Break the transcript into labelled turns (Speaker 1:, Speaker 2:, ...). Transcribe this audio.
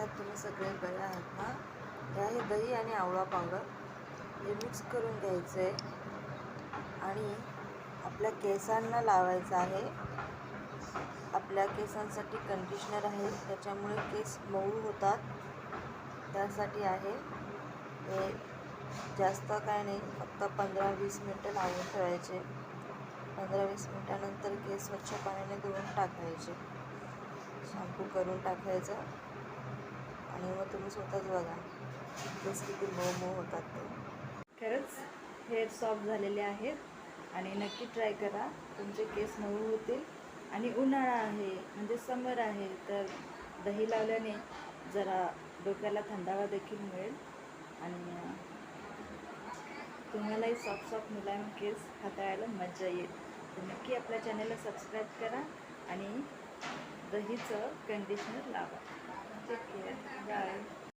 Speaker 1: आहात तुम्ही सगळे बरे आहात ना? हे दही आणि आवळा पावडर हे मिक्स करून घ्यायचं. आहे आणि आपल्या केसांना लावायचं आहे. आपल्या केसांसाठी कंडिशनर आहे त्याच्यामुळे केस मऊ होतात. त्यासाठी आहे हे जास्त काय नाही फक्त पंधरा वीस मिनटं लावून ठेवायचे. पंधरा वीस मिनटानंतर केस स्वच्छ पाण्याने धुवून टाकायचे. शॅम्पू करून टाकायचं. तुम्ही स्वतःच बघा. केस किती मऊ मऊ होतात ते.
Speaker 2: खरंच हेअर सॉफ्ट झालेले आहेत आणि नक्की ट्राय करा. तुमचे केस मऊ होतील आणि उन्हाळा आहे म्हणजे समर आहे तर दही लावल्याने जरा डोक्याला थंडावा देखील मिळेल. आणि तुम्हालाही सॉफ्ट सॉफ्ट मुलायम केस हाताळायला मजा येईल. तर नक्की आपल्या चॅनलला सबस्क्राईब करा आणि दहीचं कंडिशनर लावा.